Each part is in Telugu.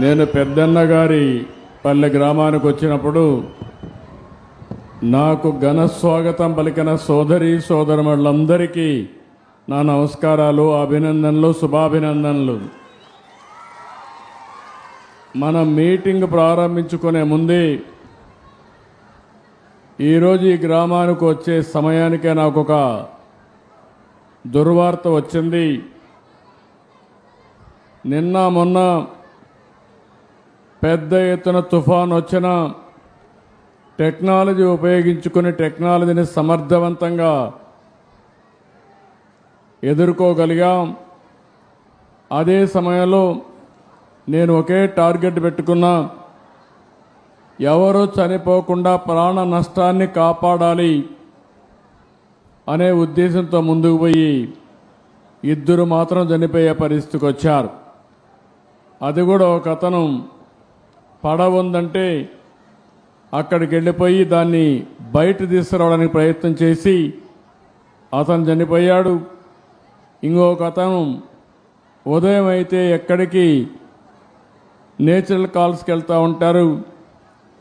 నేను పెద్దన్న గారి పల్లె గ్రామానికి వచ్చినప్పుడు నాకు ఘన స్వాగతం పలికిన సోదరి సోదరులందరికీ నా నమస్కారాలు అభినందనలు శుభాభినందనలు. మన మీటింగ్ ప్రారంభించుకునే ముందే ఈరోజు ఈ గ్రామానికి వచ్చే సమయానికే నాకు ఒక దుర్వార్త వచ్చింది. నిన్న మొన్న పెద్ద ఎత్తున తుఫాన్ వచ్చిన టెక్నాలజీ ఉపయోగించుకుని టెక్నాలజీని సమర్థవంతంగా ఎదుర్కోగలిగాం. అదే సమయంలో నేను ఒకే టార్గెట్ పెట్టుకున్నా ఎవరు చనిపోకుండా ప్రాణ నష్టాన్ని కాపాడాలి అనే ఉద్దేశంతో ముందుకు పోయి ఇద్దరు మాత్రం చనిపోయే పరిస్థితికి వచ్చారు. అది కూడా ఒక అతను పడవ ఉందంటే అక్కడికి వెళ్ళిపోయి దాన్ని బయట తీసుకురావడానికి ప్రయత్నం చేసి అతను చనిపోయాడు. ఇంకొక అతను ఉదయం అయితే ఎక్కడికి నేచురల్ కాల్స్కి వెళ్తూ ఉంటారు.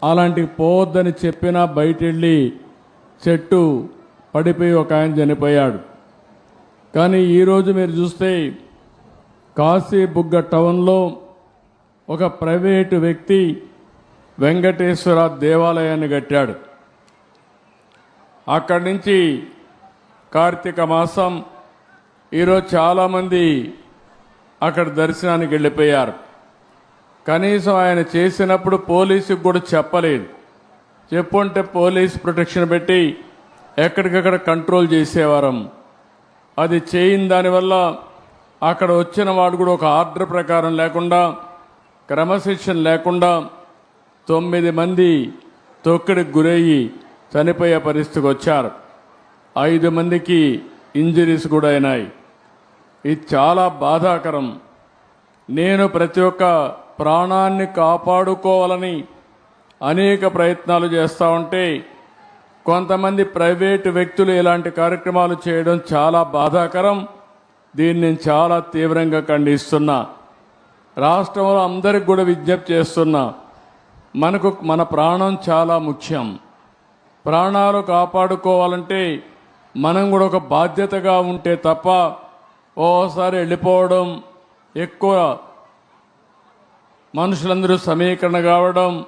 అలాంటికి పోవద్దని చెప్పినా బయట వెళ్ళి చెట్టు పడిపోయి ఒక ఆయన చనిపోయాడు. కానీ ఈరోజు మీరు చూస్తే కాశీ బుగ్గ టౌన్లో ఒక ప్రైవేటు వ్యక్తి వెంకటేశ్వర దేవాలయాన్ని కట్టాడు. అక్కడి నుంచి కార్తీక మాసం ఈరోజు చాలామంది అక్కడ దర్శనానికి వెళ్ళిపోయారు. కనీసం ఆయన చేసినప్పుడు పోలీసుకు కూడా చెప్పలేదు. చెప్పుంటే పోలీస్ ప్రొటెక్షన్ పెట్టి ఎక్కడికక్కడ కంట్రోల్ చేసేవారం. అది చేయని దానివల్ల అక్కడ వచ్చిన వాడు కూడా ఒక ఆర్డర్ ప్రకారం లేకుండా క్రమశిక్షణ లేకుండా తొమ్మిది మంది తొక్కడికి గురయ్యి చనిపోయే పరిస్థితికి వచ్చారు. ఐదు మందికి ఇంజరీస్ కూడా అయినాయి. ఇది చాలా బాధాకరం. నేను ప్రతి ఒక్క ప్రాణాన్ని కాపాడుకోవాలని అనేక ప్రయత్నాలు చేస్తూ ఉంటే కొంతమంది ప్రైవేటు వ్యక్తులు ఇలాంటి కార్యక్రమాలు చేయడం చాలా బాధాకరం. దీన్ని నేను చాలా తీవ్రంగా ఖండిస్తున్నా. రాష్ట్రంలో అందరికి కూడా విజ్ఞప్తి చేస్తున్నా మనకు మన ప్రాణం చాలా ముఖ్యం. ప్రాణాలు కాపాడుకోవాలంటే మనం కూడా ఒక బాధ్యతగా ఉంటే తప్ప ఓసారి వెళ్ళిపోవడం ఎక్కువ మనుషులందరూ సమీకరణ కావడం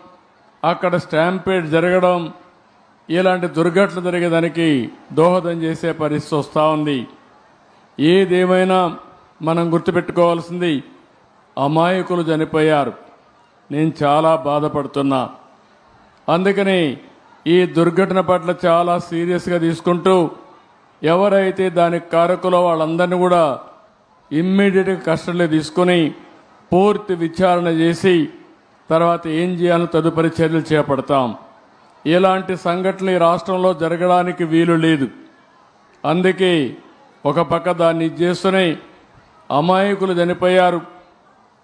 అక్కడ స్టాంపేడ్ జరగడం ఇలాంటి దుర్ఘటన జరిగేదానికి దోహదం చేసే పరిస్థితి వస్తూ ఉంది. ఏదేమైనా మనం గుర్తుపెట్టుకోవాల్సింది అమాయకులు చనిపోయారు. నేను చాలా బాధపడుతున్నా. అందుకని ఈ దుర్ఘటన పట్ల చాలా సీరియస్గా తీసుకుంటూ ఎవరైతే దానికి కారకులో వాళ్ళందరినీ కూడా ఇమ్మీడియట్గా కస్టడీలో తీసుకొని పూర్తి విచారణ చేసి తర్వాత ఏం చేయాలో తదుపరి చర్యలు చేపడతాం. ఇలాంటి సంఘటనలు ఈ రాష్ట్రంలో జరగడానికి వీలు లేదు. అందుకే ఒక పక్క దాన్ని ఇది చేస్తూనే అమాయకులు చనిపోయారు.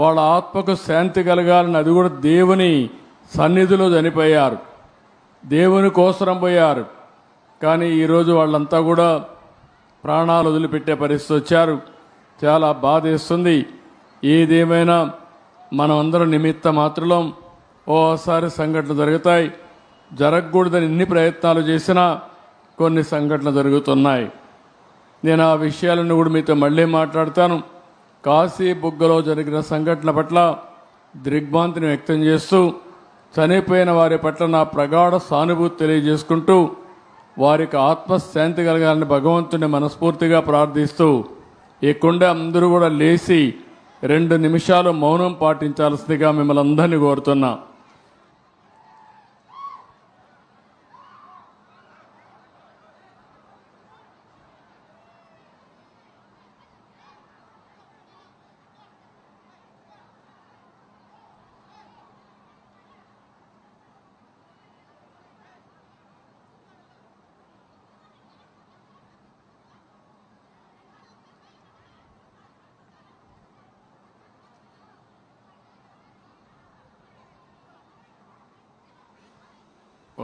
వాళ్ళ ఆత్మకు శాంతి కలగాలని అది కూడా దేవుని సన్నిధిలో చనిపోయారు. దేవుని కోసరం పోయారు. కానీ ఈరోజు వాళ్ళంతా కూడా ప్రాణాలు వదిలిపెట్టే పరిస్థితి వచ్చారు. చాలా బాధేస్తుంది. ఏదేమైనా మనం అందరం నిమిత్త మాత్రం ఓసారి సంఘటనలు జరుగుతాయి. జరగకూడదని ఎన్ని ప్రయత్నాలు చేసినా కొన్ని సంఘటనలు జరుగుతున్నాయి. నేను ఆ విషయాలను కూడా మీతో మళ్ళీ మాట్లాడతాను. కాశీ బుగ్గలో జరిగిన సంఘటన పట్ల దిగ్భాంతిని వ్యక్తం చేస్తూ చనిపోయిన వారి పట్ల నా ప్రగాఢ సానుభూతి తెలియజేసుకుంటూ వారికి ఆత్మశాంతి కలగాలని భగవంతుని మనస్ఫూర్తిగా ప్రార్థిస్తూ ఈ కుండ అందరూ కూడా లేచి రెండు నిమిషాలు మౌనం పాటించాల్సిందిగా మిమ్మల్ని అందరినీ కోరుతున్నా.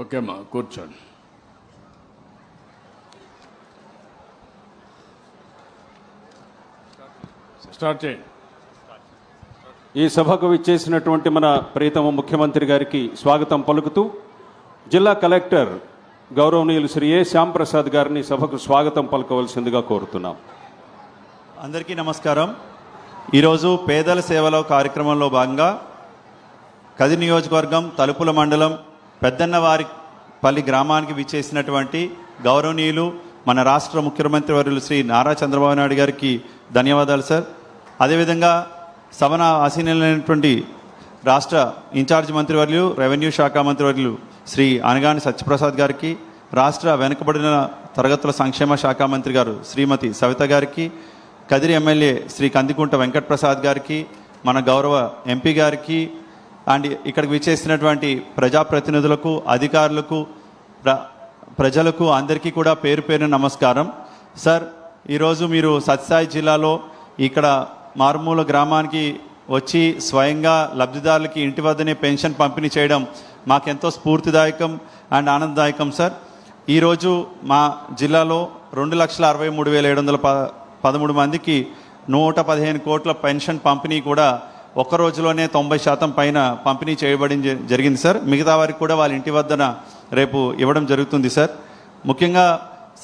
ఓకే అమ్మా కూర్చోండి. స్టార్ట్ చేయండి. ఈ సభకు విచ్చేసినటువంటి మన ప్రీతమ ముఖ్యమంత్రి గారికి స్వాగతం పలుకుతూ జిల్లా కలెక్టర్ గౌరవనీయులు శ్రీ ఏ శ్యాంప్రసాద్ గారిని సభకు స్వాగతం పలకవలసిందిగా కోరుతున్నాం. అందరికీ నమస్కారం. ఈరోజు పేదల సేవలో కార్యక్రమంలో భాగంగా కది నియోజకవర్గం తలుపుల మండలం పెద్దన్నవారిపల్లి గ్రామానికి విచ్చేసినటువంటి గౌరవనీయులు మన రాష్ట్ర ముఖ్యమంత్రి వర్యులు శ్రీ నారా చంద్రబాబు నాయుడు గారికి ధన్యవాదాలు సార్. అదేవిధంగా సభన ఆసీనైనటువంటి రాష్ట్ర ఇన్ఛార్జ్ మంత్రివర్యులు రెవెన్యూ శాఖ మంత్రివర్యులు శ్రీ అనగాని సత్యప్రసాద్ గారికి రాష్ట్ర వెనుకబడిన తరగతుల సంక్షేమ శాఖ మంత్రి గారు శ్రీమతి సవిత గారికి కదిరి ఎమ్మెల్యే శ్రీ కందికుంట వెంకటప్రసాద్ గారికి మన గౌరవ ఎంపీ గారికి అండ్ ఇక్కడికి విచ్చేసినటువంటి ప్రజాప్రతినిధులకు అధికారులకు ప్ర ప్రజలకు అందరికీ కూడా పేరు పేరు నమస్కారం. సార్ ఈరోజు మీరు సత్సాయి జిల్లాలో ఇక్కడ మారుమూల గ్రామానికి వచ్చి స్వయంగా లబ్ధిదారులకి ఇంటి వద్దనే పెన్షన్ పంపిణీ చేయడం మాకెంతో స్ఫూర్తిదాయకం అండ్ ఆనందదాయకం సార్. ఈరోజు మా జిల్లాలో రెండు లక్షల అరవై మూడు వేల ఏడు వందల ప పదమూడు మందికి నూట పదిహేను కోట్ల పెన్షన్ పంపిణీ కూడా ఒక్క రోజులోనే తొంభై శాతం పైన పంపిణీ చేయబడి జరిగింది సార్. మిగతా వారికి కూడా వాళ్ళ ఇంటి వద్దన రేపు ఇవ్వడం జరుగుతుంది సార్. ముఖ్యంగా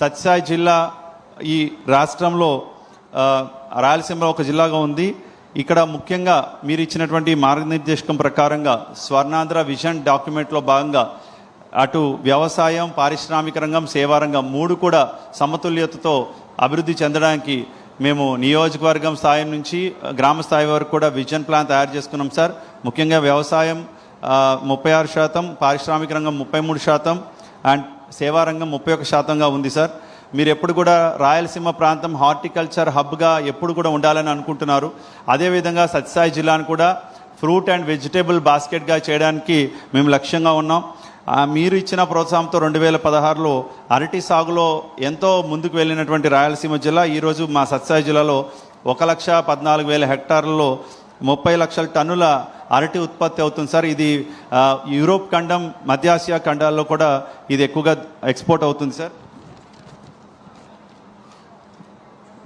సత్యసాయి జిల్లా ఈ రాష్ట్రంలో ఆ, రాయలసీమలో ఒక జిల్లాగా ఉంది. ఇక్కడ ముఖ్యంగా మీరు ఇచ్చినటువంటి మార్గనిర్దేశకం ప్రకారంగా స్వర్ణాంధ్ర విజన్ డాక్యుమెంట్లో భాగంగా అటు వ్యవసాయం పారిశ్రామిక రంగం సేవా రంగం మూడు కూడా సమతుల్యతతో అభివృద్ధి చెందడానికి మేము నియోజకవర్గం స్థాయి నుంచి గ్రామ స్థాయి వరకు కూడా విజన్ ప్లాన్ తయారు చేసుకున్నాం సార్. ముఖ్యంగా వ్యవసాయం ముప్పై ఆరు శాతం పారిశ్రామిక రంగం ముప్పై మూడు శాతం అండ్ సేవారంగం ముప్పై ఒక శాతంగా ఉంది సార్. మీరు ఎప్పుడు కూడా రాయలసీమ ప్రాంతం హార్టికల్చర్ హబ్గా ఎప్పుడు కూడా ఉండాలని అనుకుంటున్నారు. అదేవిధంగా సత్యసాయి జిల్లాను కూడా ఫ్రూట్ అండ్ వెజిటేబుల్ బాస్కెట్గా చేయడానికి మేము లక్ష్యంగా ఉన్నాం. మీరు ఇచ్చిన ప్రోత్సాహంతో రెండు వేల పదహారులో అరటి సాగులో ఎంతో ముందుకు వెళ్ళినటువంటి రాయలసీమ జిల్లా ఈరోజు మా సత్సాయి జిల్లాలో ఒక లక్ష పద్నాలుగు వేల హెక్టార్లలో ముప్పై లక్షల టన్నుల అరటి ఉత్పత్తి అవుతుంది సార్. ఇది యూరోప్ ఖండం మధ్య ఆసియా ఖండాల్లో కూడా ఇది ఎక్కువగా ఎక్స్పోర్ట్ అవుతుంది సార్.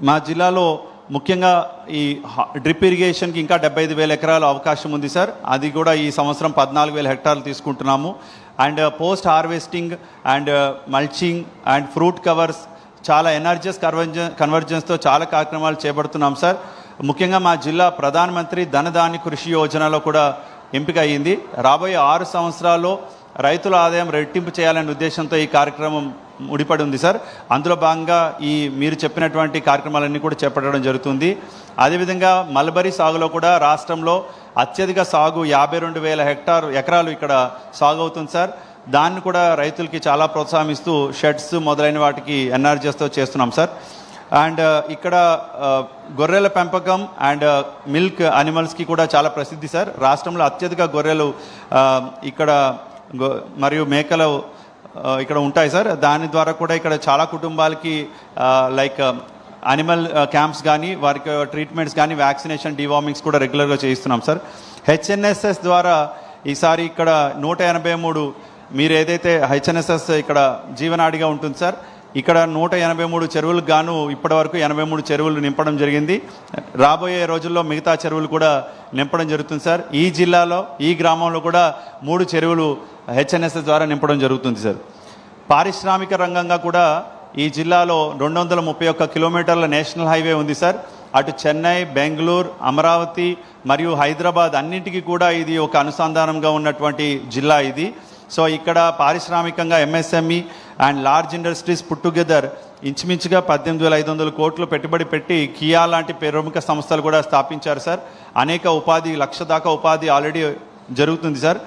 మా జిల్లాలో ముఖ్యంగా ఈ డ్రిప్ ఇరిగేషన్కి ఇంకా డెబ్బై ఐదు వేల ఎకరాలు అవకాశం ఉంది సార్. అది కూడా ఈ సంవత్సరం పద్నాలుగు వేల హెక్టార్లు తీసుకుంటున్నాము. And uh, post harvesting and uh, mulching and fruit covers చాలా ఎనర్జీస్ కన్వర్జన్ కన్వర్జెన్స్తో చాలా కార్యక్రమాలు చేపడుతున్నాం సార్ ముఖ్యంగా మా జిల్లా ప్రధానమంత్రి ధనధాన్య కృషి యోజనలో కూడా ఎంపిక అయ్యింది. రాబోయే ఆరు సంవత్సరాల్లో రైతుల ఆదాయం రెట్టింపు చేయాలనే ఉద్దేశంతో ఈ కార్యక్రమం ముడిపడి ఉంది సార్. అందులో భాగంగా ఈ మీరు చెప్పినటువంటి కార్యక్రమాలన్నీ కూడా చేపట్టడం జరుగుతుంది. అదేవిధంగా మల్బరీ సాగులో కూడా రాష్ట్రంలో అత్యధిక సాగు యాభై రెండు వేల హెక్టార్ ఎకరాలు ఇక్కడ సాగు అవుతుంది సార్. దాన్ని కూడా రైతులకి చాలా ప్రోత్సాహిస్తూ షెడ్స్ మొదలైన వాటికి ఎన్ఆర్జీఎస్తో చేస్తున్నాం సార్. అండ్ ఇక్కడ గొర్రెల పెంపకం అండ్ మిల్క్ అనిమల్స్కి కూడా చాలా ప్రసిద్ధి సార్. రాష్ట్రంలో అత్యధిక గొర్రెలు ఇక్కడ మరియు మేకలు ఇక్కడ ఉంటాయి సార్. దాని ద్వారా కూడా ఇక్కడ చాలా కుటుంబాలకి లైక్ అనిమల్ క్యాంప్స్ కానీ వారికి ట్రీట్మెంట్స్ కానీ వ్యాక్సినేషన్ డివార్మింగ్స్ కూడా రెగ్యులర్గా చేయిస్తున్నాం సార్. హెచ్ఎన్ఎస్ఎస్ ద్వారా ఈసారి ఇక్కడ నూట ఎనభై మూడు మీరు ఏదైతే హెచ్ఎన్ఎస్ఎస్ ఇక్కడ జీవనాడిగా ఉంటుంది సార్ ఇక్కడ నూట ఎనభై మూడు చెరువులకు గాను ఇప్పటి వరకు ఎనభై మూడు చెరువులు నింపడం జరిగింది. రాబోయే రోజుల్లో మిగతా చెరువులు కూడా నింపడం జరుగుతుంది సార్. ఈ జిల్లాలో ఈ గ్రామంలో కూడా మూడు చెరువులు హెచ్ఎన్ఎస్ఎస్ ద్వారా నింపడం జరుగుతుంది సార్. పారిశ్రామిక రంగంగా కూడా ఈ జిల్లాలో రెండు వందల ముప్పై ఒక్క కిలోమీటర్ల నేషనల్ హైవే ఉంది సార్. అటు చెన్నై బెంగళూరు అమరావతి మరియు హైదరాబాద్ అన్నింటికీ కూడా ఇది ఒక అనుసంధానంగా ఉన్నటువంటి జిల్లా ఇది. సో ఇక్కడ పారిశ్రామికంగా MSME and large industries put together ఇంచుమించుగా పద్దెనిమిది వేల ఐదు వందల కోట్లు పెట్టుబడి పెట్టి కియా లాంటి ప్రముఖ సంస్థలు కూడా స్థాపించారు సార్. అనేక ఉపాధి లక్ష దాకా ఉపాధి ఆల్రెడీ జరుగుతుంది సార్.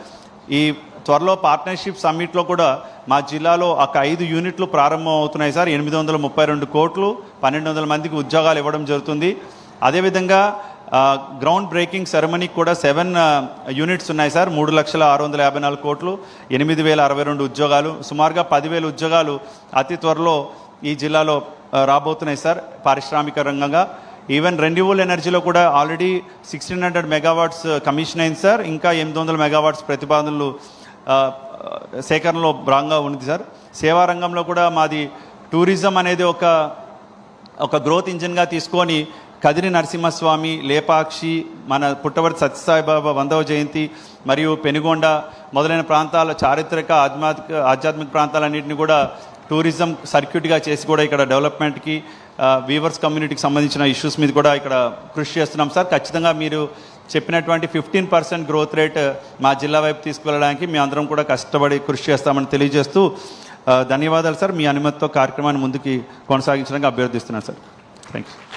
ఈ త్వరలో పార్ట్నర్షిప్ సమ్మిట్లో కూడా మా జిల్లాలో ఒక ఐదు యూనిట్లు ప్రారంభం అవుతున్నాయి సార్. ఎనిమిది వందల ముప్పై రెండు కోట్లు పన్నెండు వందల మందికి ఉద్యోగాలు ఇవ్వడం జరుగుతుంది. అదేవిధంగా గ్రౌండ్ బ్రేకింగ్ సెరమనీకి కూడా సెవెన్ యూనిట్స్ ఉన్నాయి సార్. మూడు లక్షల ఆరు వందల యాభై నాలుగు కోట్లు ఎనిమిది వేల అరవై రెండు ఉద్యోగాలు సుమారుగా పదివేల ఉద్యోగాలు అతి త్వరలో ఈ జిల్లాలో రాబోతున్నాయి సార్ పారిశ్రామిక రంగంగా. ఈవెన్ రెన్యూవల్ ఎనర్జీలో కూడా already sixteen hundred megawatts commission అయింది సార్. ఇంకా ఎనిమిది వందల మెగావాట్స్ ప్రతిపాదనలు సేకరణలో భాగంగా ఉంది సార్. సేవా రంగంలో కూడా మాది టూరిజం అనేది ఒక ఒక గ్రోత్ ఇంజిన్గా తీసుకొని కదిరి నరసింహస్వామి లేపాక్షి మన పుట్టవర్తి సత్యసాయిబాబా వందవ జయంతి మరియు పెనుగొండ మొదలైన ప్రాంతాల చారిత్రక ఆధ్యాత్మిక ఆధ్యాత్మిక ప్రాంతాలన్నింటినీ కూడా టూరిజం సర్క్యూట్గా చేసి కూడా ఇక్కడ డెవలప్మెంట్కి వీవర్స్ కమ్యూనిటీకి సంబంధించిన ఇష్యూస్ మీద కూడా ఇక్కడ కృషి చేస్తున్నాం. సార్ ఖచ్చితంగా మీరు చెప్పినటువంటి ఫిఫ్టీన్ పర్సెంట్ గ్రోత్ రేట్ మా జిల్లా వైపు తీసుకువెళ్ళడానికి మీ అందరం కూడా కష్టపడి కృషి చేస్తామని తెలియజేస్తూ ధన్యవాదాలు సార్. మీ అనుమతితో కార్యక్రమాన్ని ముందుకి కొనసాగించడానికి అభ్యర్థిస్తున్నాను సార్. Thank you